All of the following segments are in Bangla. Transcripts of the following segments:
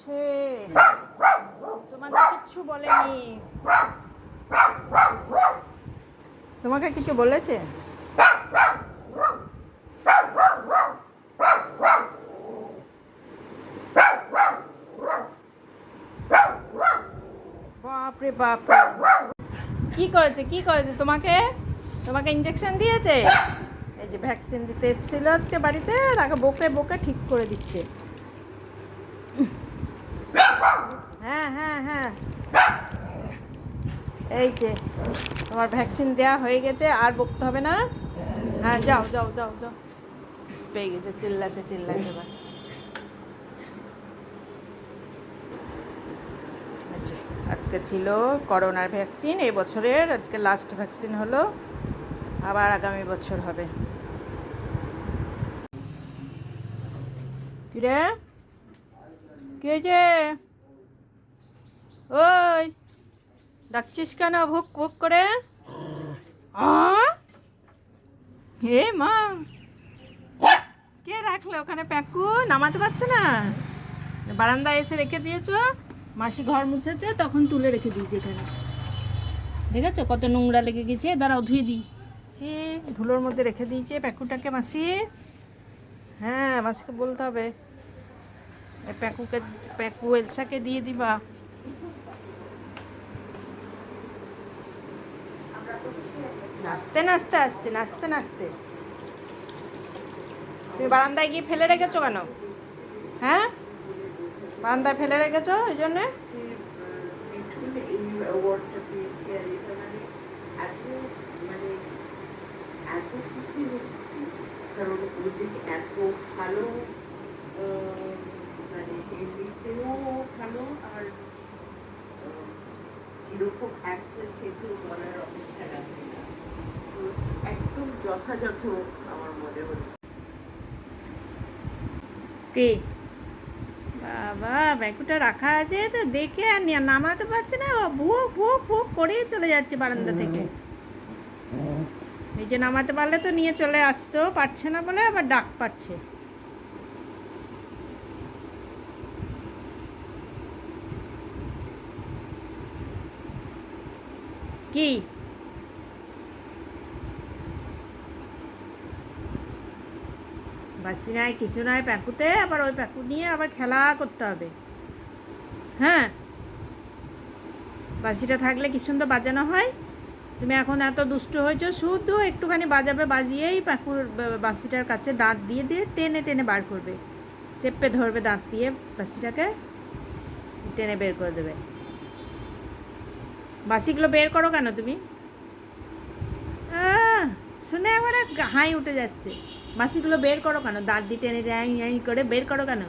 করছে তোমাকে কিচ্ছু বলেনি। তোমাকে কিছু বলেছে? বাপরে বাপরে কি করেছে কি করেছে তোমাকে? তোমাকে ইঞ্জেকশন দিয়েছে? এই যে ভ্যাকসিন দিতে এসেছিল আজকে বাড়িতে, তাকে বকে বকে ঠিক করে দিচ্ছে। হ্যাঁ হ্যাঁ হ্যাঁ। এই যে তোমার ভ্যাকসিন দেওয়া হয়ে গেছে আর বকতে হবে না। হ্যাঁ যাও যাও যাও যাও। পেয়ে গেছে চিল্লাতে চিল্লাতে আচ্ছা, আজকে ছিল করোনার ভ্যাকসিন এই বছরের আজকে লাস্ট ভ্যাকসিন হলো আবার আগামী বছর হবে। কিরে? কি হয়েছে? ওই, ডাকছিস কেন ভুক ভুক করে? হে মা। কে রাখলে ওখানে প্যাকু? নামাতে পারছে না। বারান্দায় এসে রেখে দিয়েছ, মাসি ঘর মুছেছে, তখন তুলে রেখে দিয়েছি এখানে। দেখেছ কত নোংরা লেগে গেছে? দাঁড়াও, ধুয়ে দিই। সে ধুলোর মধ্যে রেখে দিয়েছে প্যাকুটাকে মাসি। হ্যাঁ মাসিকে বলতে হবে। প্যাকুকে, প্যাকু এলসাকে দিয়ে দিবা। নাচতে নাচতে আসছে, নাচতে নাচতে। তুমি বারান্দায় গিয়ে ফেলে রেখেছো কেন? হ্যাঁ? বারান্দায় ফেলে রেখেছো ওই জন্যে? কারণ এত ভালো মানে এমনিতেও ভালো, আর এরকম একটা বলার অপেক্ষা রাখে। কে? বাবা ব্যাকুটা রাখা আছে তো, দেখে আর নামাতে পারছে না। ভুক ভুক ভুক করেই চলে যাচ্ছে বারান্দা থেকে। যে নামাতে পারলে তো নিয়ে চলে আসতো পারছে না বলে আবার ডাক পাচ্ছে। কি? বাসি নাই কিছু নাই প্যাকুতে আবার ওই প্যাকু নিয়ে আবার খেলা করতে হবে। হ্যাঁ? বাসিটা থাকলে কি সুন্দর বাজানো হয়? তুমি এখন এত দুষ্ট হয়েছো, শুধু একটুখানি বাজাবে, বাজিয়েই প্যাকুর বাসিটার কাছে দাঁত দিয়ে দিয়ে টেনে টেনে বার করবে। চেপে ধরবে দাঁত দিয়ে বাসিটাকে টেনে বের করে দেবে। বাসিগুলো বের করো কেন তুমি? শুনে আমার হাই উঠে যাচ্ছে। বাসিগুলো বের করো কেন? দাঁত দিয়ে টেনে র্যাং র্যাং করে বের করো কেন?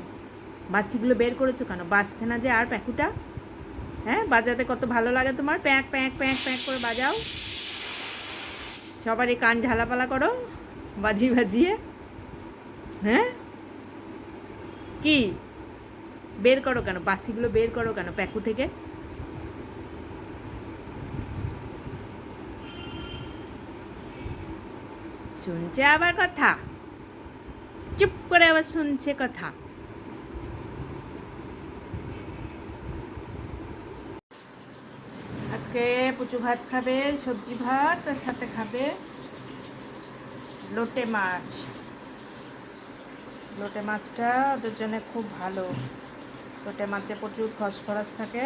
বাসিগুলো বের করেছ কেন? বাসছে না যে আর প্যাকুটা? হ্যাঁ বাজাতে কত ভালো লাগে তোমার? প্যাঁক প্যাঁক প্যাঁক প্যাঁক করে বাজাও। সবারই কান ঝালাপালা করো বাজিয়ে বাজিয়ে। হ্যাঁ? কি? বের করো কেন? বাসিগুলো বের করো কেন প্যাকু থেকে? শুনছে আবার কথা? চুপ করে আবার শুনছে কথা। আজকে পুচু ভাত খাবে, সবজি ভাত, তার সাথে খাবে লোটে মাছ। লোটে মাছটা ওদের জন্য খুব ভালো। লোটে মাছে প্রচুর ফসফরাস থাকে,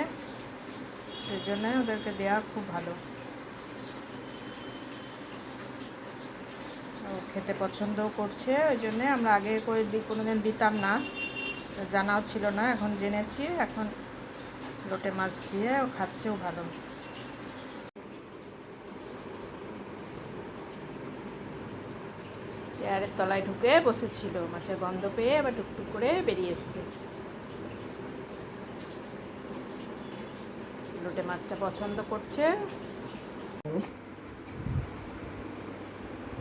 সেই জন্য ওদেরকে দেওয়া খুব ভালো। খেতে পছন্দও করছে, ওই জন্যে আমরা আগে করে দিই কোনো দিন দিতাম না। জানাও ছিল না, এখন জেনেছি, এখন লোটে মাছ দিয়ে ও খাচ্ছেও ভালো। চেয়ারের তলায় ঢুকে বসেছিল মাছের গন্ধ পেয়ে আবার টুকটুক করে বেরিয়ে এসছে। লোটে মাছটা পছন্দ করছে।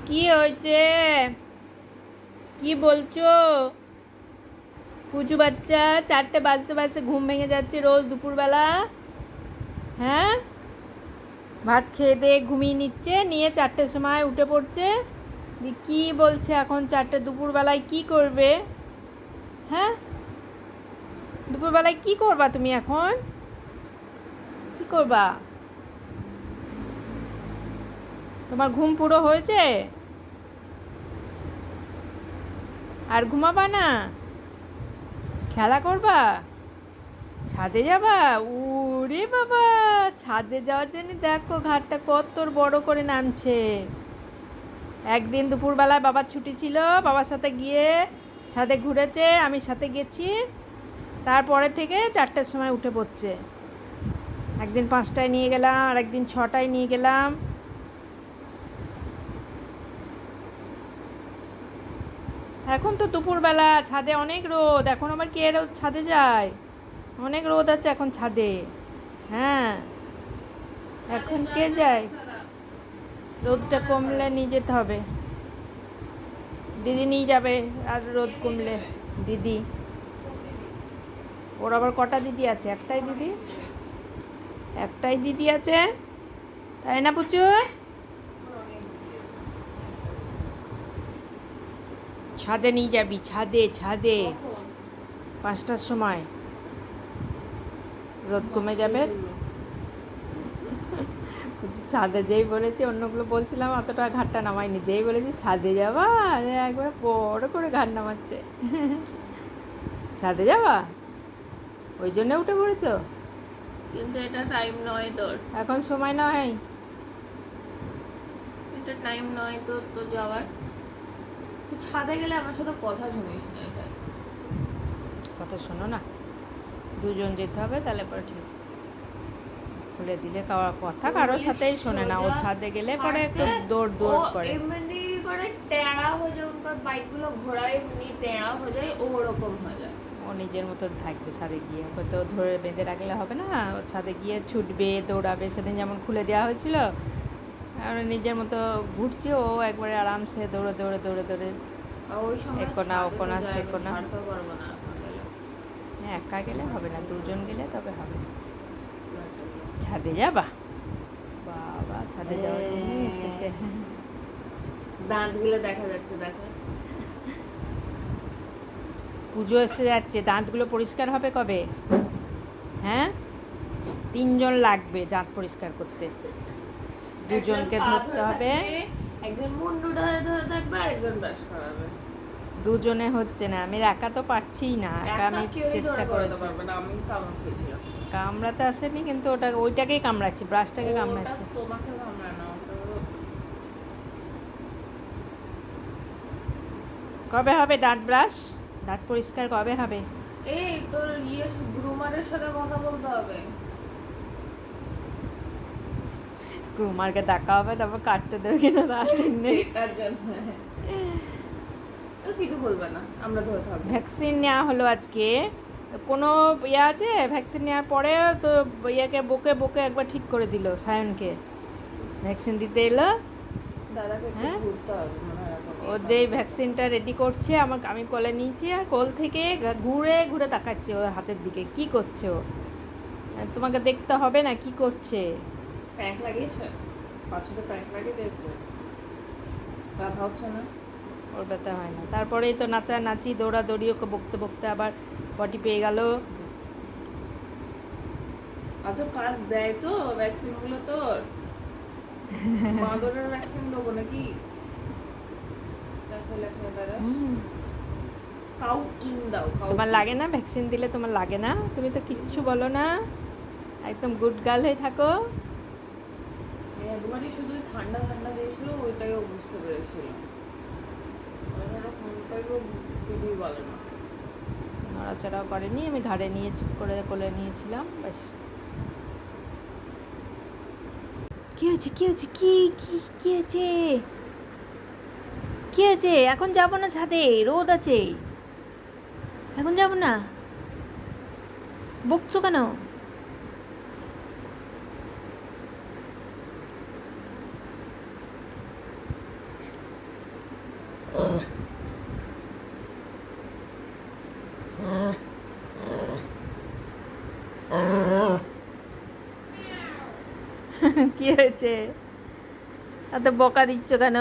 কি হয়েছে? কি বলছো? পুজু বাচ্চা, চারটে বাজতে বাজতে ঘুম ভেঙে যাচ্ছে রোজ দুপুরবেলা। হ্যাঁ? ভাত খেয়ে দিয়ে ঘুমিয়ে নিচ্ছে, নিয়ে চারটের সময় উঠে পড়ছে। কি বলছে এখন চারটে? দুপুরবেলায় কি করবে? হ্যাঁ? দুপুরবেলায় কি করবা তুমি এখন? কি করবা? তোমার ঘুম পুরো হয়েছে? আর ঘুমাবা না। খেলা করবা? ছাদে যাবা? উরে বাবা, ছাদে যাওয়ার জন্য দেখো ঘাটটা কত বড় করে নামছে। একদিন দুপুরবেলায় বাবার ছুটি ছিল, বাবার সাথে গিয়ে ছাদে ঘুরেছে, আমি সাথে গেছি। তারপরে থেকে চারটের সময় উঠে পড়ছে। একদিন পাঁচটায় নিয়ে গেলাম আর একদিন ছটায় নিয়ে গেলাম। এখন তো দুপুরবেলা, ছাদে অনেক রোদ। এখন আবার কে রোদ? ছাদে যায়। অনেক রোদ আছে এখন ছাদে। হ্যাঁ। এখন কে যায়? রোদটা কমলে নিয়ে যেতে হবে। দিদি নিয়ে যাবে, আর রোদ কমলে দিদি। ওর আবার কটা দিদি আছে? একটাই দিদি? একটাই দিদি আছে? তাই না, পুচু? ছাদে নিয়ে যাবি ছাদে ছাদে। পাঁচটার সময়। রোদ কমে যাবে। ছাদে যেই বলেছি অন্যগুলো বলছিলাম অতটা ঘাটটা নামাইনি। যেই বলেছি ছাদে যাবা? একবার বড় করে ঘাট নামাচ্ছে। ছাদে যাবা? ওই জন্য উঠে পড়েছো? কিন্তু এটা টাইম নয় তোর। এখন সময় নয় এটা টাইম নয় তোর তো যাওয়ার। তুই ছাদে গেলে আমার সাথে কথা শুনিস না এটা কথা শোনো না। দুজন যেতে হবে তাহলে পরে ঠিক। খুলে দিলে কারও কথা কারোর সাথেই শোনে না। ও ছাদে গেলে পরে একটু দৌড় দৌড় করে। এমনি করে টেড়া হয়ে যায় ওর বাইকগুলো ঘোড়ায় এমনি টেড়া হয়ে যায় ও ওরকম হয়ে যায়। ও নিজের মতো থাকবে ছাদে গিয়ে। ওকে তো ধরে বেঁধে রাখলে হবে না। ছাদে গিয়ে ছুটবে দৌড়াবে সেদিন যেমন খুলে দেওয়া হয়েছিল আর নিজের মতো ঘুরছে ও একবারে আরামসে দৌড়ে দৌড়ে দৌড়ে দৌড়ে। আর ওই সময় এ কোনা, ও ছাদে তো কোনা, যায়, সে আমি কোনা। ছাড়তেও পারব না এখন গেলে। হ্যাঁ, একা গেলে হবে না দুজন গেলে তবে হবে। ছাদে যাবা? বাবা ছাদে যাওয়ার জন্য। এসেছে। দাঁতগুলো দেখা যাচ্ছে দেখা। পুজো এসে যাচ্ছে দাঁতগুলো পরিষ্কার হবে কবে? হ্যাঁ? তিনজন লাগবে দাঁত পরিষ্কার করতে। দুজনকে ধরতে হবে। একজন মুন্ডু ধরে ধরে থাকবে আর একজন ব্রাশ করাবে দুজনে হচ্ছে না আমি একা তো পারছিই না একা আমি চেষ্টা করেছি। কামড়াতে আসেনি কিন্তু ওটা ওইটাকেই কামড়াচ্ছে ব্রাশটাকে কামড়াচ্ছে। তোমাকে কামড়ায় না, ওটা হলো- কবে হবে দাঁত ব্রাশ? দাঁত পরিষ্কার কবে হবে? এই তোর ইয়ে গ্রুমারের সাথে কথা বলতে হবে। গ্রুমারকে দেখা হবে তারপর কাটতে দেবে কিনা দাঁত নেই। এটার জন্য। কিছু বলবে না আমরা ধরে থাকব ভ্যাকসিন নেওয়া হলো আজকে। কোনো ইয়ে আছে? ভ্যাকসিন নেওয়ার পরে তো ইয়েকে বকে বকে একবার ঠিক করে দিল সায়নকে। ভ্যাকসিন দিতে এলো। দাদাকে হ্যাঁ? ও যেই ভ্যাকসিনটা রেডি করছে আমার আমি কোলে নিয়েছি আর কোল থেকে ঘুরে ঘুরে তাকাচ্ছে ওর হাতের দিকে। কি করছে ও? তোমাকে দেখতে হবে না কি করছে? প্যান্ট লাগিয়েছে? পাঁচশোতে প্যান্ট লাগিয়ে দিয়েছে? ব্যথা হচ্ছে না? ওর ব্যথা হয় না। তারপরেই তো নাচা নাচি দৌড়াদৌড়ি ওকে বকতে বকতে আবার পটি পেয়ে গেল। কাজ দেয় তো মাদরের ভ্যাকসিন দেবো নাকি? কাউ ইন দাও তোমার লাগে না ভ্যাকসিন দিলে? তোমার লাগে না? তুমি তো কিচ্ছু বলো না। একদম গুড গার্ল হয়ে থাকো। একবারই শুধু ঠান্ডা ঠান্ডা দিয়েছিল ওইটাই বুঝতে পেরেছিল। ওইটা কোনটাই ও দিদি বলে না। নড়াচড়াও করেনি আমি ঘাড়ে নিয়ে চুপ করে কোলে নিয়েছিলাম ব্যাস কি হয়েছে কি হয়েছে কি কি কি হয়েছে? কি হয়েছে? এখন যাব না ছাদে রোদ আছে। এখন যাব না। বকছো কেন? কি হয়েছে? এত বকা দিচ্ছ কেন?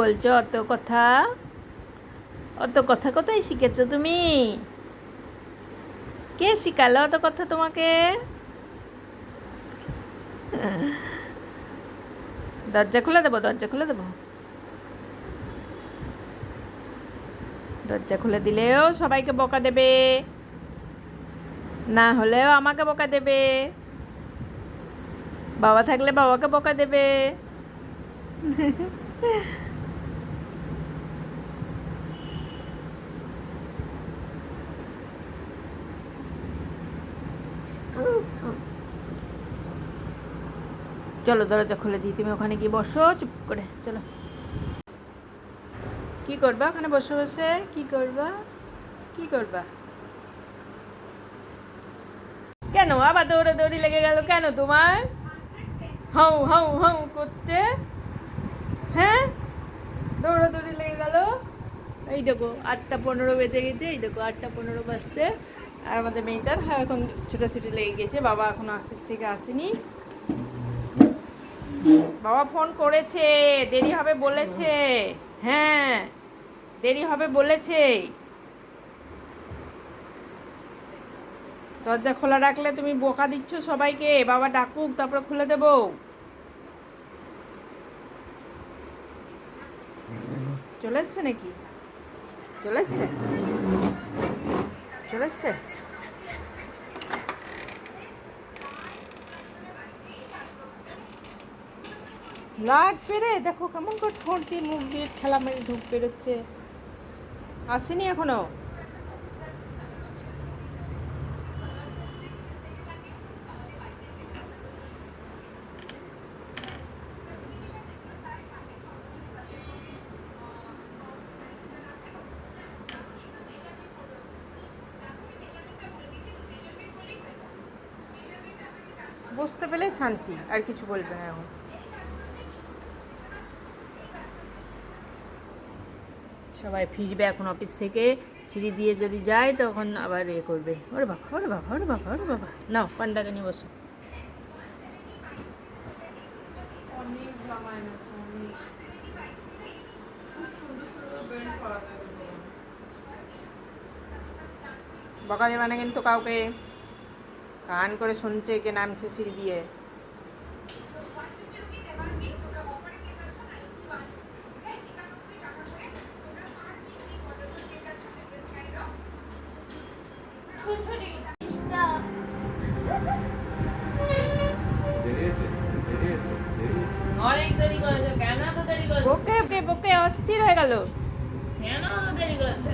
বলছো? অত কথা? অত কথা কোথায় শিখেছো তুমি? কে শিখালো অত কথা তোমাকে? দরজা খুলে দেবো, দরজা খুলে দেবো? দরজা খুলে দিলেও সবাইকে বকা দেবে। না হলেও আমাকে বকা দেবে। বাবা থাকলে বাবাকে বকা দেবে। চলো দরজা খুলে দিই, তুমি ওখানে গিয়ে বসো, চুপ করে, চলো। কি করবা ওখানে বসে বসে? কি করবা? কি করবা? কেন? আবার দৌড়ে দৌড়ি লেগে গেল কেন তোমার? হাউ হাউ হাউ করতে। হ্যাঁ? দৌড়াদৌড়ি লেগে গেল। এই দেখো, আটটা পনেরো বেজে গেছে, এই দেখো, আটটা পনেরো বাজছে। আর আমাদের মেয়েটার এখন ছুটোছুটি লেগে গেছে, বাবা এখন অফিস থেকে আসেনি। বাবা ফোন করেছে, দেরি হবে বলেছে। হ্যাঁ দেরি হবে বলেছে। দরজা খোলা রাখলে তুমি বোকা দিচ্ছ সবাইকে, বাবা ডাকুক, তারপরে খুলে দেবো। চলে এসছে নাকি? চলে এসছে? চলে এসছে? লাগবে রে দেখো কেমন করে ঠোঁট দিয়ে মুখ দিয়ে ঠেলা মেরে ঢুক বেরোচ্ছে। আসেনি এখনও? বুঝতে পেলে শান্তি, আর কিছু বলবে না এখন। সবাই ফিরবে এখন অফিস থেকে। সিঁড়ি দিয়ে যদি যায় তখন আবার এ করবে। ওরে বাবা ওরে বাবা ওরে বাবা ওরে বাবা। নাও পান্ডাকে নিয়ে বসো। বকা দেবে না কিন্তু কাউকে। কান করে শুনছে কে নামছে সিঁড়ি দিয়ে। অস্থির হয়ে গেল। কেন দেরি করেছে